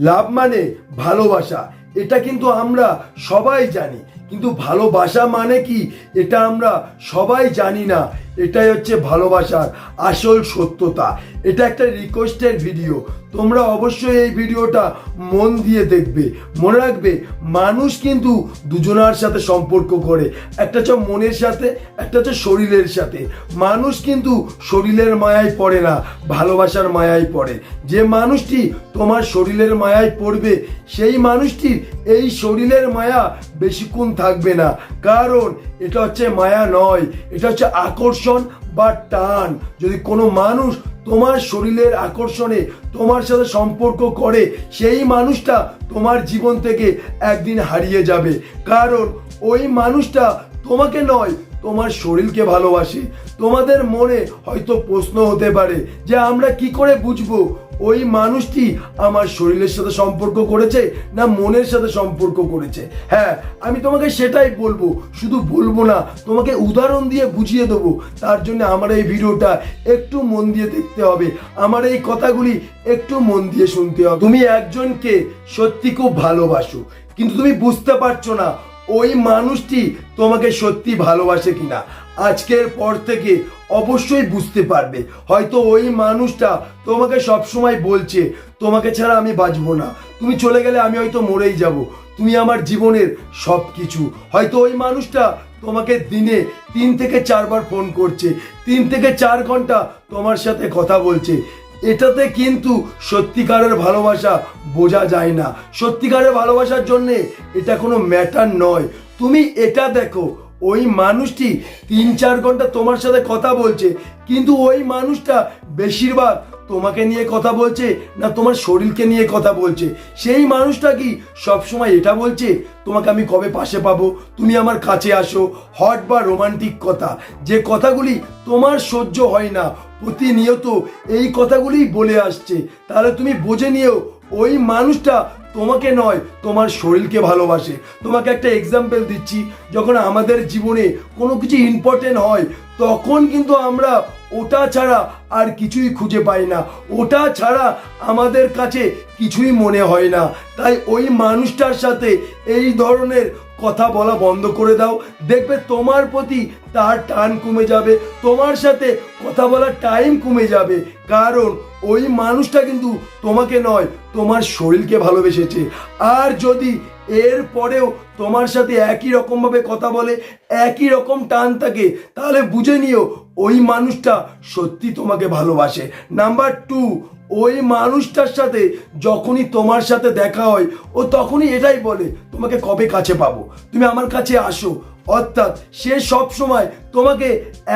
লাভ মানে ভালোবাসা। এটা কিন্তু আমরা সবাই জানি। কিন্তু ভালোবাসা মানে কি? এটা আমরা সবাই জানি না। এটাই হচ্ছে ভালোবাসার আসল সত্যতা। এটা একটা রিকোয়েস্টের ভিডিও তোমরা অবশ্যই এই ভিডিওটা মন দিয়ে দেখবে। মনে রাখবে, মানুষ কিন্তু দুজনার সাথে সম্পর্ক করে। একটা হচ্ছে মনের সাথে, একটা হচ্ছে শরীরের সাথে। মানুষ কিন্তু শরীরের মায়ায় পড়ে না, ভালোবাসার মায়ায় পড়ে। যে মানুষটি তোমার শরীরের মায়ায় পড়বে, সেই মানুষটির এই শরীরের মায়া বেশিক্ষণ থাকবে না। কারণ এটা হচ্ছে মায়া নয়, এটা হচ্ছে আকর্ষণ বা টান। যদি কোনো মানুষ তোমার শরীরের আকর্ষণে তোমার সাথে সম্পর্ক করে, সেই মানুষটা তোমার জীবন থেকে একদিন হারিয়ে যাবে। কারণ ওই মানুষটা তোমাকে নয় তোমার শরীরকে ভালোবাসে। তোমাদের মনে হয়তো প্রশ্ন হতে পারে যে আমরা কি করে বুঝব ওই মানুষটি আমার শরীরের সাথে সম্পর্ক করেছে না মনের সাথে সম্পর্ক করেছে? হ্যাঁ আমি তোমাকে সেটাই বলব। শুধু বলব না, তোমাকে উদাহরণ দিয়ে বুঝিয়ে দেবো। তার জন্য আমার এই ভিডিওটা একটু মন দিয়ে দেখতে হবে। আমার এই কথাগুলি একটু মন দিয়ে শুনতে হবে। তুমি একজনকে সত্যি খুব ভালোবাসো, কিন্তু তুমি বুঝতে পারছ না ওই মানুষটি তোমাকে সত্যি ভালোবাসে কিনা? আজকের পর থেকে অবশ্যই বুঝতে পারবে। হয়তো ওই মানুষটা তোমাকে সবসময় বলছে, তোমাকে ছাড়া আমি বাঁচবো না। তুমি চলে গেলে আমি হয়তো মরেই যাব। তুমি আমার জীবনের সব কিছু হয়তো ওই মানুষটা তোমাকে দিনে তিন থেকে চারবার ফোন করছে, তিন থেকে চার ঘণ্টা তোমার সাথে কথা বলছে। এটাতে কিন্তু সত্যিকারের ভালোবাসা বোঝা যায় না। সত্যিকারের ভালোবাসার জন্যে এটা কোনো ম্যাটার নয়। তুমি এটা দেখো, ওই মানুষটি তিন চার ঘণ্টা তোমার সাথে কথা বলছে, কিন্তু ওই মানুষটা বেশিরভাগ তোমাকে নিয়ে কথা বলছে না তোমার শরীরকে নিয়ে কথা বলছে। সেই মানুষটা কি সবসময় এটা বলছে, তোমাকে আমি কবে পাশে পাবো? তুমি আমার কাছে আসো। হট বা রোমান্টিক কথা। যে কথাগুলি তোমার সহ্য হয় না প্রতিনিয়ত এই কথাগুলিই বলে আসছে। তাহলে তুমি বুঝে নিও, ওই মানুষটা তোমাকে নয়, তোমার শরীরকে ভালোবাসে। তোমাকে একটা এক্সাম্পল দিচ্ছি, যখন আমাদের জীবনে কোনো কিছু ইম্পর্টেন্ট হয়, তখন কিন্তু আমরা ওটা ছাড়া আর কিছুই খুঁজে পাই না। ওটা ছাড়া আমাদের কাছে কিছুই মনে হয় না। তাই ওই মানুষটার সাথে এই ধরনের কথা বলা বন্ধ করে দাও। দেখবে তোমার প্রতি তার টান কমে যাবে। তোমার সাথে কথা বলার টাইম কমে যাবে। কারণ ওই মানুষটা কিন্তু তোমাকে নয়, তোমার শরীরকে ভালোবেসেছে। আর যদি এর পরেও তোমার সাথে একই রকমভাবে কথা বলে, একই রকম টান থাকে, তাহলে বুঝে নিও ওই মানুষটা সত্যি তোমাকে ভালোবাসে। নাম্বার টু ওই মানুষটার সাথে যখনই তোমার সাথে দেখা হয়, ও তখনই এটাই বলে, তোমাকে কবে কাছে পাবো? তুমি আমার কাছে আসো অর্থাৎ সে সব সময় তোমাকে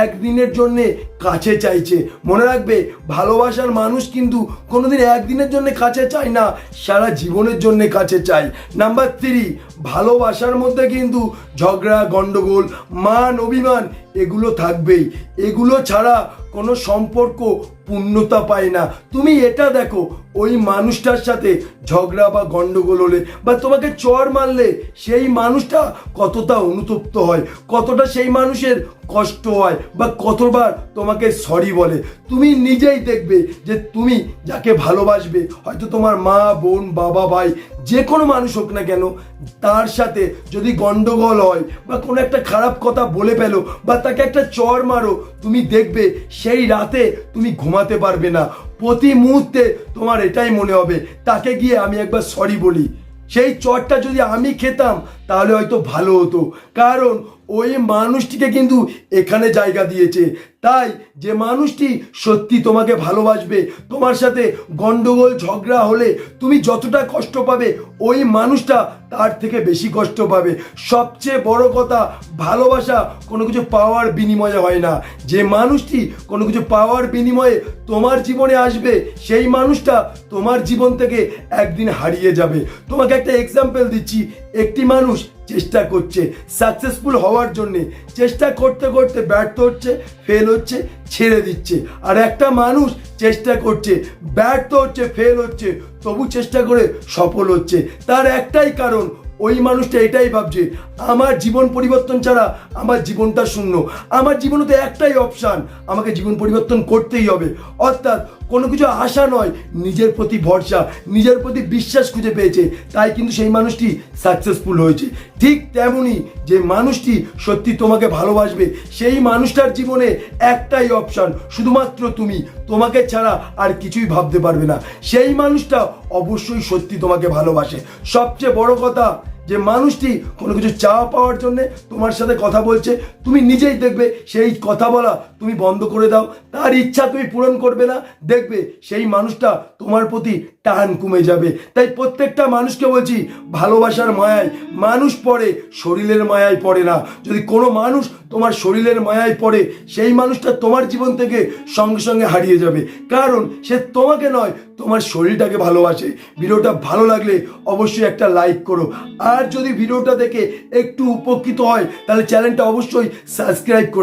একদিনের জন্য কাছে চাইছে। মনে রাখবে, ভালোবাসার মানুষ কিন্তু কোনোদিন একদিনের জন্য কাছে চায় না, সারা জীবনের জন্য কাছে চাই নাম্বার থ্রি ভালোবাসার মধ্যে কিন্তু ঝগড়া, গন্ডগোল, মান, অভিমান, এগুলো থাকবেই। এগুলো ছাড়া কোনো সম্পর্ক পূর্ণতা পায় না। তুমি এটা দেখো ওই মানুষটার সাথে ঝগড়া বা গন্ডগোল হলে বা তোমাকে চর মারলে, সেই মানুষটা কতটা অনুতপ্ত হয়, কতটা সেই মানুষের কষ্ট হয় বা কতবার তোমাকে সরি বলে। তুমি নিজেই দেখবে যে তুমি যাকে ভালোবাসবে, হয়তো তোমার মা, বোন, বাবা, ভাই, যে কোনো মানুষ হোক না কেন, তার সাথে যদি গন্ডগোল হয় বা কোনো একটা খারাপ কথা বলে ফেলো বা তাকে একটা চর মারো, তুমি দেখবে সেই রাতে তুমি ঘুমাতে পারবে না। প্রতি মুহূর্তে তোমার এটাই মনে হবে। তাকে গিয়ে আমি একবার সরি বলি। সেই চটটা যদি আমি খেতাম, তাহলে হয়তো ভালো হতো। কারণ ওই মানুষটিকে কিন্তু এখানে জায়গা দিয়েছে। তাই যে মানুষটি সত্যি তোমাকে ভালোবাসবে, তোমার সাথে গন্ডগোল, ঝগড়া হলে তুমি যতটা কষ্ট পাবে, ওই মানুষটা তার থেকে বেশি কষ্ট পাবে। সবচেয়ে বড় কথা, ভালোবাসা কোনো কিছু পাওয়ার বিনিময়ে হয় না। যে মানুষটি কোনো কিছু পাওয়ার বিনিময়ে তোমার জীবনে আসবে, সেই মানুষটা তোমার জীবন থেকে একদিন হারিয়ে যাবে। তোমাকে একটা এক্সাম্পল দিচ্ছি, একটি মানুষ চেষ্টা করছে সাকসেসফুল হওয়ার জন্যে। চেষ্টা করতে করতে ব্যর্থ হচ্ছে ফেল হচ্ছে, ছেড়ে দিচ্ছে। আর একটা মানুষ চেষ্টা করছে, ব্যর্থ হচ্ছে ফেল হচ্ছে, তবু চেষ্টা করে সফল হচ্ছে। তার একটাই কারণ, ওই মানুষটা এটাই ভাবছে, আমার জীবন পরিবর্তন ছাড়া আমার জীবনটা শূন্য। আমার জীবনে তো একটাই অপশান আমাকে জীবন পরিবর্তন করতেই হবে। অর্থাৎ কোনো কিছু আশা নয়, নিজের প্রতি ভরসা, নিজের প্রতি বিশ্বাস খুঁজে পেয়েছে। তাই কিন্তু সেই মানুষটি সাকসেসফুল হয়েছে। ঠিক তেমনই যে মানুষটি সত্যি তোমাকে ভালোবাসবে, সেই মানুষটার জীবনে একটাই অপশন শুধুমাত্র তুমি। তোমাকে ছাড়া আর কিছুই ভাবতে পারবে না। সেই মানুষটা অবশ্যই সত্যি তোমাকে ভালোবাসে। সবচেয়ে বড় কথা যে মানুষটি কোনো কিছু চা পাওয়ার জন্য তোমার সাথে কথা বলছে, তুমি নিজেই দেখবে সেই কথা বলা তুমি বন্ধ করে দাও। তার ইচ্ছা তুমি পূরণ করবে না, দেখবে সেই মানুষটা তোমার প্রতি টান কমে যাবে। তাই প্রত্যেকটা মানুষকে বলছি, ভালোবাসার মায়ায়, মানুষ পড়ে, শরীরের মায়ায় পড়ে না। যদি কোনো মানুষ তোমার শরীরের মায়ায় পড়ে সেই মানুষটা তোমার জীবন থেকে সঙ্গে সঙ্গে হারিয়ে যাবে। কারণ সে তোমাকে নয়, তোমার শরীরটাকে ভালোবাসে। ভিডিওটা ভালো লাগলে অবশ্যই একটা লাইক করো। আর যদি ভিডিওটা দেখে একটু উপকৃত হয়, তাহলে চ্যানেলটা অবশ্যই সাবস্ক্রাইব করে